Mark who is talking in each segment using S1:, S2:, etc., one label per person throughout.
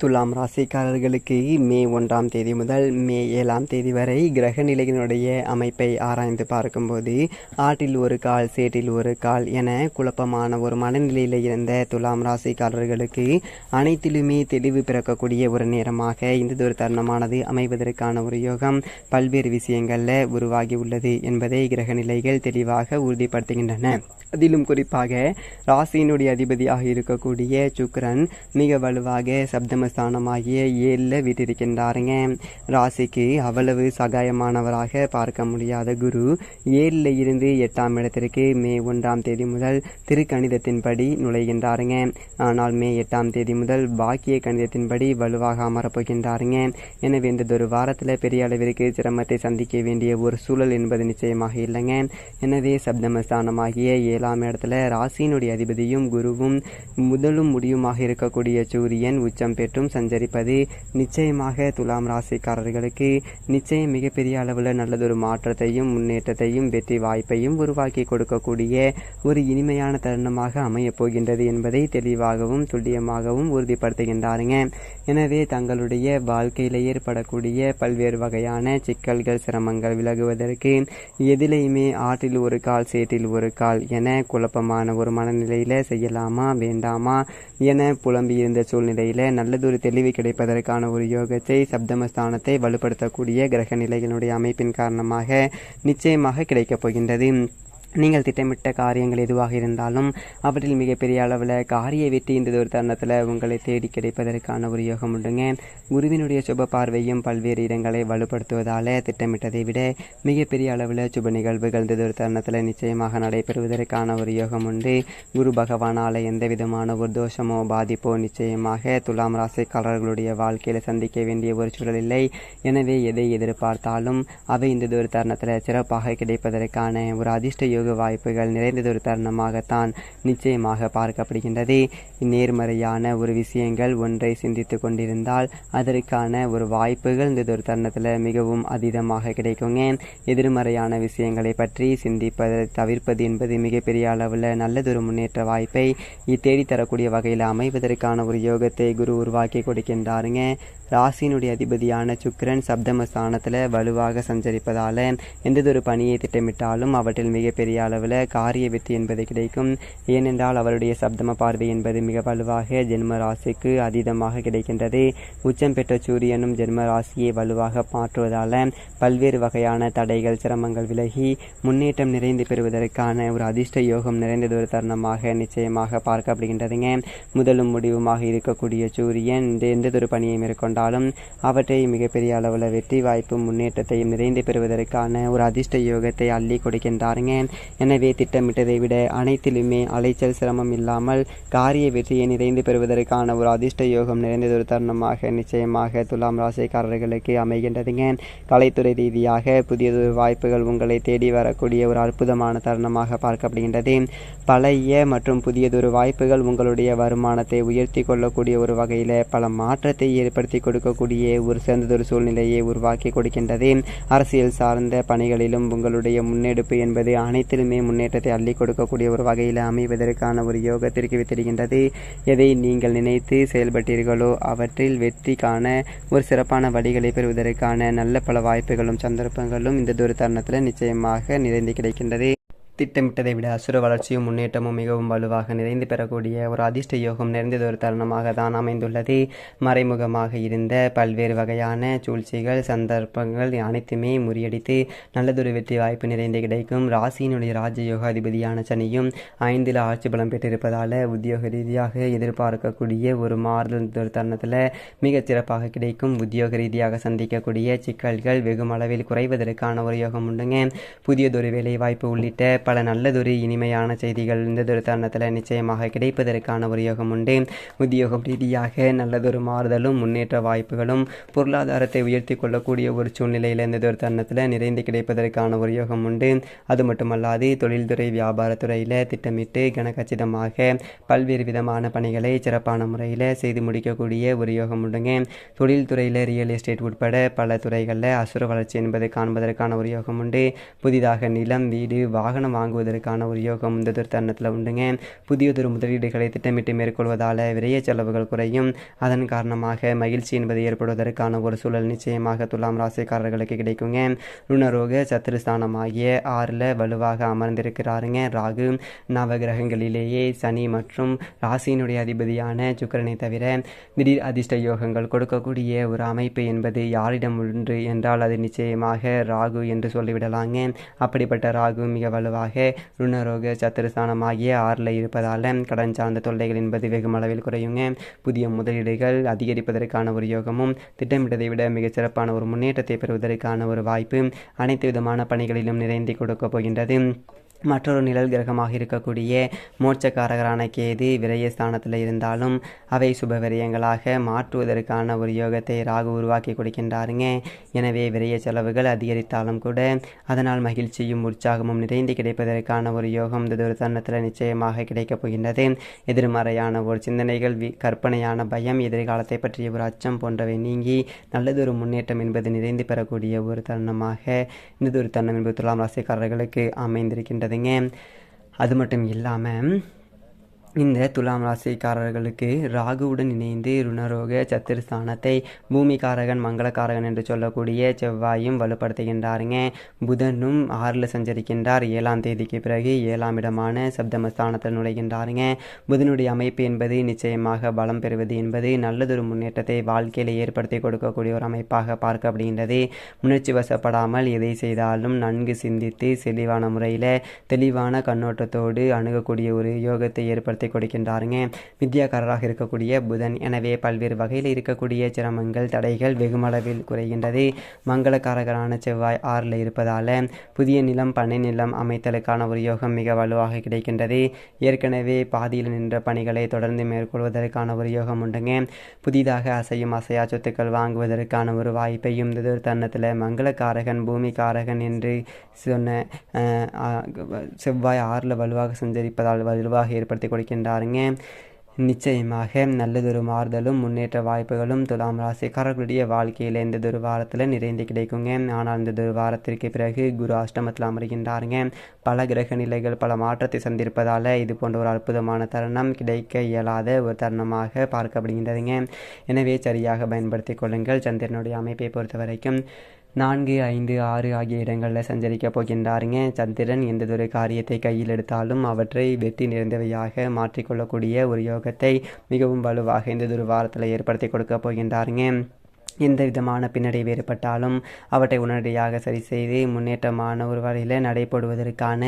S1: துலாம் ராசிக்காரர்களுக்கு மே ஒன்றாம் தேதி முதல் மே ஏழாம் தேதி வரை கிரக நிலையினுடைய அமைப்பை ஆராய்ந்து பார்க்கும்போது ஆட்டில் ஒரு கால் சேட்டில் ஒரு கால் என குழப்பமான ஒரு மனநிலையில் இருந்த துலாம் ராசிக்காரர்களுக்கு அனைத்திலுமே தெளிவு பிறக்கக்கூடிய ஒரு நேரமாக இந்த ஒரு தருணமானது அமைவதற்கான ஒரு யோகம் பல்வேறு விஷயங்களில் உருவாகி உள்ளது என்பதை கிரக நிலைகள் தெளிவாக உறுதிப்படுத்துகின்றன. அதிலும் குறிப்பாக ராசியினுடைய அதிபதியாக இருக்கக்கூடிய சுக்ரன் மிக வலுவாக சப்தம சப்தமஸ்தானமாகிய ஏழில் வீட்டிருக்கின்றாருங்க. ராசிக்கு அவ்வளவு சகாயமானவராக பார்க்க முடியாத குரு ஏழில் இருந்து எட்டாம் இடத்திற்கு மே ஒன்றாம் தேதி முதல் திருக்கணிதத்தின்படி நுழைகின்றாருங்க. ஆனால் மே எட்டாம் தேதி முதல் பாக்கிய கணிதத்தின்படி வலுவாக அமரப்போகின்றாருங்க. எனவே இந்த ஒரு வாரத்தில் பெரிய அளவிற்கு சிரமத்தை சந்திக்க வேண்டிய ஒரு சூழல் என்பது நிச்சயமாக இல்லைங்க. எனவே சப்தமஸ்தானமாகிய ஏழாம் இடத்துல ராசியினுடைய அதிபதியும் குருவும் முதலும் முடியுமாக இருக்கக்கூடிய சூரியன் உச்சம் பெற்று மட்டும் சஞ்சரிப்பது நிச்சயமாக துலாம் ராசிக்காரர்களுக்கு நிச்சயம் மிகப்பெரிய அளவில் நல்லதொரு மாற்றத்தையும் முன்னேற்றத்தையும் வெற்றி வாய்ப்பையும் உருவாக்கி கொடுக்கக்கூடிய ஒரு இனிமையான தருணமாக அமையப் போகின்றது என்பதை தெளிவாகவும் துல்லியமாகவும் உறுதிப்படுத்துகின்றாருங்க. எனவே தங்களுடைய வாழ்க்கையில் ஏற்படக்கூடிய பல்வேறு வகையான சிக்கல்கள் சிரமங்கள் விலகுவதற்கு எதிலையுமே ஆற்றில் ஒரு கால் சேற்றில் ஒரு கால் என குழப்பமான ஒரு மனநிலையில் செய்யலாமா வேண்டாமா என புலம்பியிருந்த சூழ்நிலையில் ஒரு தெளிவு கிடைப்பதற்கான ஒரு யோகத்தை சப்தமஸ்தானத்தை வலுப்படுத்தக்கூடிய கிரக நிலைகளுடைய அமைப்பின் காரணமாக நிச்சயமாக கிடைக்கப் போகின்றது. நீங்கள் திட்டமிட்ட காரியங்கள் எதுவாக இருந்தாலும் அவற்றில் மிகப்பெரிய அளவில் காரிய வெற்றி இந்த ஒரு தருணத்தில் உங்களை தேடி கிடைப்பதற்கான ஒரு யோகம் உண்டுங்க. குருவினுடைய சுப பார்வையும் பல்வேறு இடங்களை வலுப்படுத்துவதால் திட்டமிட்டதை விட மிகப்பெரிய அளவில் சுப நிகழ்வுகள் இந்த ஒரு தருணத்தில் நிச்சயமாக நடைபெறுவதற்கான ஒரு யோகம் உண்டு. குரு பகவானால் எந்த விதமான ஒரு தோஷமோ பாதிப்போ நிச்சயமாக துலாம் ராசிக்காரர்களுடைய வாழ்க்கையில் சந்திக்க வேண்டிய ஒரு சூழல் இல்லை. எனவே எதை எதிர்பார்த்தாலும் அவை இந்த ஒரு தருணத்தில் சிறப்பாக கிடைப்பதற்கான ஒரு அதிர்ஷ்ட உத்தியோக வாய்ப்புகள் நிறைந்ததொரு தருணமாகத்தான் நிச்சயமாக பார்க்கப்படுகின்றது. நேர்மறையான ஒரு விஷயங்கள் ஒன்றை சிந்தித்து கொண்டிருந்தால் அதற்கான ஒரு வாய்ப்புகள் இந்த ஒரு தருணத்தில் மிகவும் அதீதமாக கிடைக்குங்க. எதிர்மறையான விஷயங்களை பற்றி சிந்திப்பதை தவிர்ப்பது என்பது மிகப்பெரிய அளவில் நல்லதொரு முன்னேற்ற வாய்ப்பை தேடித்தரக்கூடிய வகையில் அமைவதற்கான ஒரு யோகத்தை குரு உருவாக்கி கொடுக்கின்றாருங்க. ராசியினுடைய அதிபதியான சுக்கிரன் சப்தமஸ்தானத்தில் வலுவாக சஞ்சரிப்பதால் எந்ததொரு பணியை திட்டமிட்டாலும் அவற்றில் மிகப்பெரிய அளவில் காரிய வெற்றி என்பது கிடைக்கும். ஏனென்றால் அவருடைய சப்தம பார்வை என்பது மிக வலுவாக ஜென்ம ராசிக்கு அதீதமாக கிடைக்கின்றது. உச்சம் பெற்ற சூரியனும் ஜென்ம ராசியை வலுவாக மாற்றுவதால் பல்வேறு வகையான தடைகள் சிரமங்கள் விலகி முன்னேற்றம் நிறைந்து பெறுவதற்கான ஒரு அதிர்ஷ்ட யோகம் நிறைந்ததொரு தருணமாக நிச்சயமாக பார்க்கப்படுகின்றதுங்க. முதலும் முடிவுமாக இருக்கக்கூடிய சூரியன் இந்த எந்ததொரு பணியை மேற்கொண்டால் இருந்தாலும் அவற்றை மிகப்பெரிய அளவில் வெற்றி வாய்ப்பு முன்னேற்றத்தையும் நிறைந்து பெறுவதற்கான ஒரு அதிர்ஷ்ட யோகத்தை அள்ளி கொடுக்கின்றாருங்க. எனவே திட்டமிட்டதை விட அனைத்திலுமே அலைச்சல் சிரமம் இல்லாமல் காரிய வெற்றியை நிறைந்து பெறுவதற்கான ஒரு அதிர்ஷ்ட யோகம் நிறைந்ததொரு தருணமாக நிச்சயமாக துலாம் ராசிக்காரர்களுக்கு அமைகின்றதுங்க. கலைத்துறை ரீதியாக புதியதொரு வாய்ப்புகள் உங்களை தேடி வரக்கூடிய ஒரு அற்புதமான தருணமாக பார்க்கப்படுகின்றது. பழைய மற்றும் புதியதொரு வாய்ப்புகள் உங்களுடைய வருமானத்தை உயர்த்தி கொள்ளக்கூடிய ஒரு வகையில் பல மாற்றத்தை ஏற்படுத்தி கொடுக்கக்கூடிய ஒரு சிறந்ததொரு சூழ்நிலையை உருவாக்கி கொடுக்கின்றது. அரசியல் சார்ந்த பணிகளிலும் உங்களுடைய முன்னெடுப்பு என்பது அனைத்திலுமே முன்னேற்றத்தை அள்ளி கொடுக்கக்கூடிய ஒரு வகையில் அமைவதற்கான ஒரு யோகத்திற்கு தெரிகின்றது எதை நீங்கள் நினைத்து செயல்பட்டீர்களோ அவற்றில் வெற்றி காண ஒரு சிறப்பான வழிகளை பெறுவதற்கான நல்ல பல வாய்ப்புகளும் சந்தர்ப்பங்களும் இந்த ஒரு தருணத்தில் நிச்சயமாக நிறைந்து கிடைக்கின்றது. திட்டமிட்டதை விட அசுர வளர்ச்சியும் முன்னேற்றமும் மிகவும் வலுவாக நிறைந்து பெறக்கூடிய ஒரு அதிர்ஷ்ட யோகம் நிறைந்ததொரு தருணமாக தான் அமைந்துள்ளது. மறைமுகமாக இருந்த பல்வேறு வகையான சூழ்ச்சிகள் சந்தர்ப்பங்கள் அனைத்துமே முறியடித்து நல்லதொரு வெற்றி வாய்ப்பு நிறைந்து கிடைக்கும். ராசியினுடைய ராஜயோக அதிபதியான சனியும் ஐந்தில் ஆட்சி பலம் பெற்றிருப்பதால் உத்தியோக ரீதியாக எதிர்பார்க்கக்கூடிய ஒரு மாறுதல் ஒரு தருணத்தில் மிகச் சிறப்பாக கிடைக்கும். உத்தியோக ரீதியாக சந்திக்கக்கூடிய சிக்கல்கள் வெகுமளவில் குறைவதற்கான ஒரு யோகம் உண்டுங்க. புதியதொரு வேலை வாய்ப்பு உள்ளிட்ட பல நல்லதொரு இனிமையான செய்திகள் இந்த ஒரு தருணத்தில் நிச்சயமாக கிடைப்பதற்கான ஒரு யோகம் உண்டு. உத்தியோகம் ரீதியாக நல்லதொரு மாறுதலும் முன்னேற்ற வாய்ப்புகளும் பொருளாதாரத்தை உயர்த்தி கொள்ளக்கூடிய ஒரு சூழ்நிலையில் இந்த ஒரு தருணத்தில் நிறைந்து கிடைப்பதற்கான ஒரு யோகம் உண்டு. அது மட்டுமல்லாது தொழில்துறை வியாபாரத்துறையில் திட்டமிட்டு கனகச்சிதமாக பல்வேறு விதமான பணிகளை சிறப்பான முறையில் செய்து முடிக்கக்கூடிய ஒரு யோகம் உண்டுங்க. தொழில்துறையில் ரியல் எஸ்டேட் உட்பட பல துறைகளில் அசுர வளர்ச்சி என்பதை காண்பதற்கான ஒரு யோகம் உண்டு. புதிதாக நிலம் வீடு வாகனம் வாங்குவதற்கான ஒரு யோகம் இந்த ஒரு தருணத்தில் உண்டுங்க. புதியதொரு முதலீடுகளை திட்டமிட்டு மேற்கொள்வதால் விரைய செலவுகள் குறையும். அதன் காரணமாக மகிழ்ச்சி என்பது ஏற்படுவதற்கான ஒரு சூழல் நிச்சயமாக துலாம் ராசிக்காரர்களுக்கு கிடைக்குங்க. ருணரோக சத்துருஸ்தானமாகிய ஆறில் வலுவாக அமர்ந்திருக்கிறாருங்க ராகு. நவகிரகங்களிலேயே சனி மற்றும் ராசியினுடைய அதிபதியான சுக்கிரனை தவிர திடீர் அதிர்ஷ்ட யோகங்கள் கொடுக்கக்கூடிய ஒரு அமைப்பு என்பது யாரிடம் உண்டு என்றால் அது நிச்சயமாக ராகு என்று சொல்லிவிடலாங்க. அப்படிப்பட்ட ராகு மிக வலுவாக ருணரோக சத்துருஸ்தானமாகிய ஆறில் இருப்பதால் கடன் சார்ந்த தொல்லைகள் என்பது வெகுமளவில் குறையுங்க. புதிய முதலீடுகள் அதிகரிப்பதற்கான ஒரு யோகமும் திட்டமிட்டதை விட மிகச்சிறப்பான ஒரு முன்னேற்றத்தை பெறுவதற்கான ஒரு வாய்ப்பு அனைத்து விதமான பணிகளிலும் நிறைந்து கொடுக்கப் போகின்றது. மற்றொரு நிழல் கிரகமாக இருக்கக்கூடிய மோட்சக்காரகரான கேது விரயஸ்தானத்தில் இருந்தாலும் அவை சுப விரயங்களாக மாற்றுவதற்கான ஒரு யோகத்தை ராகு உருவாக்கி கொடுக்கின்றாருங்க. எனவே விரய செலவுகள் அதிகரித்தாலும் கூட அதனால் மகிழ்ச்சியும் உற்சாகமும் நிறைந்து கிடைப்பதற்கான ஒரு யோகம் இந்த ஒரு தருணத்தில் நிச்சயமாக கிடைக்கப் போகின்றது. எதிர்மறையான ஒரு சிந்தனைகள் வி- கற்பனையான பயம் எதிர்காலத்தை பற்றிய ஒரு அச்சம் போன்றவை நீங்கி நல்லதொரு முன்னேற்றம் என்பது நிறைந்து பெறக்கூடிய ஒரு தருணமாக இந்த ஒரு தருணம் என்பது துலாம் ராசிக்காரர்களுக்கு அமைந்திருக்கின்றதுங்க அது மட்டும் இல்லாமல் இந்த துலாம் ராசிக்காரர்களுக்கு ராகுவுடன் இணைந்து ருணரோக சத்துருஸ்தானத்தை பூமிகாரகன் மங்களகாரகன் என்று சொல்லக்கூடிய செவ்வாயும் வலுப்படுத்துகின்றாருங்க. புதனும் ஆறில் சஞ்சரிக்கின்றார். ஏழாம் தேதிக்கு பிறகு ஏழாம் இடமான சப்தமஸ்தானத்தில் நுழைகின்றாருங்க. புதனுடைய அமைப்பு என்பது நிச்சயமாக பலம் பெறுவது என்பது நல்லதொரு முன்னேற்றத்தை வாழ்க்கையில் ஏற்படுத்தி கொடுக்கக்கூடிய ஒரு அமைப்பாக பார்க்கப்படுகின்றது. உணர்ச்சி வசப்படாமல் எதை செய்தாலும் நன்கு சிந்தித்து தெளிவான முறையில் தெளிவான கண்ணோட்டத்தோடு அணுகக்கூடிய ஒரு யோகத்தை ஏற்படுத்த கொடுக்கின்றாருங்க. வித்யாக்காரராக இருக்கக்கூடிய புதன். எனவே பல்வேறு வகையில் இருக்கக்கூடிய சிரமங்கள் தடைகள் வெகுமளவில் குறைகின்றது. மங்களக்காரகரான செவ்வாய் ஆறில் இருப்பதால் புதிய நிலம் பண்ணை நிலம் அமைத்தலுக்கான ஒரு யோகம் மிக வலுவாக கிடைக்கின்றது. ஏற்கனவே பாதியில் நின்ற பணிகளை தொடர்ந்து மேற்கொள்வதற்கான ஒரு யோகம் உண்டுங்க. புதிதாக அசையும் அசையா சொத்துக்கள் வாங்குவதற்கான ஒரு வாய்ப்பையும் இந்த தருணத்தில் மங்களக்காரகன் பூமிக்காரகன் என்று சொன்ன செவ்வாய் ஆறில் வலுவாக சஞ்சரிப்பதால் வலுவாக ஏற்படுத்தி கொடுக்க இருக்கின்றாருங்க நிச்சயமாக நல்லதொரு மாறுதலும் முன்னேற்ற வாய்ப்புகளும் துலாம் ராசிக்காரர்களுடைய வாழ்க்கையில் இந்த ஒரு வாரத்தில் நிறைந்து கிடைக்குங்க. ஆனால் இந்த ஒரு வாரத்திற்கு பிறகு குரு அஷ்டமத்தில் அமர்கின்றாருங்க. பல கிரக நிலைகள் பல மாற்றத்தை சந்திருப்பதால் இது போன்ற ஒரு அற்புதமான தருணம் கிடைக்க இயலாத ஒரு தருணமாக பார்க்கப்படுகின்றதுங்க. எனவே சரியாக பயன்படுத்தி கொள்ளுங்கள். சந்திரனுடைய அமைப்பை பொறுத்த வரைக்கும் நான்கு ஐந்து ஆறு ஆகிய இடங்களில் சஞ்சரிக்க போகின்றாருங்க. சந்திரன் எந்ததொரு காரியத்தை கையில் எடுத்தாலும் அவற்றை வெற்றி நிறைந்தவையாக மாற்றிக்கொள்ளக்கூடிய ஒரு யோகத்தை மிகவும் வலுவாக இந்த ஒரு வாரத்தில் ஏற்படுத்தி கொடுக்க போகின்றாருங்க. எந்த விதமான பின்னடைவு ஏற்பட்டாலும் அவற்றை உடனடியாக சரி செய்து முன்னேற்றமான ஒரு வழியில் நடைபெறுவதற்கான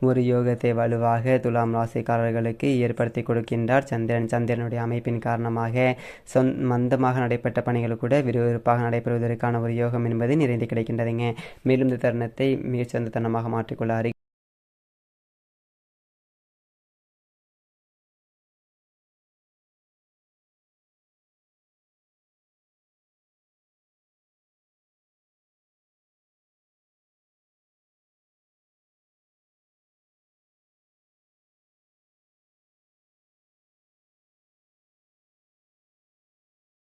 S1: ஒரு யோகத்தை வலுவாக துலாம் ராசிக்காரர்களுக்கு ஏற்படுத்தி கொடுக்கின்றார் சந்திரன். சந்திரனுடைய அமைப்பின் காரணமாக சொந் மந்தமாக நடைபெற்ற பணிகள் கூட விறுவிறுப்பாக நடைபெறுவதற்கான ஒரு யோகம் என்பது நிறைந்து கிடைக்கின்றதுங்க. மேலும் இந்த தருணத்தை மிகச்சிறந்த தருணமாக மாற்றிக்கொள்ளாரு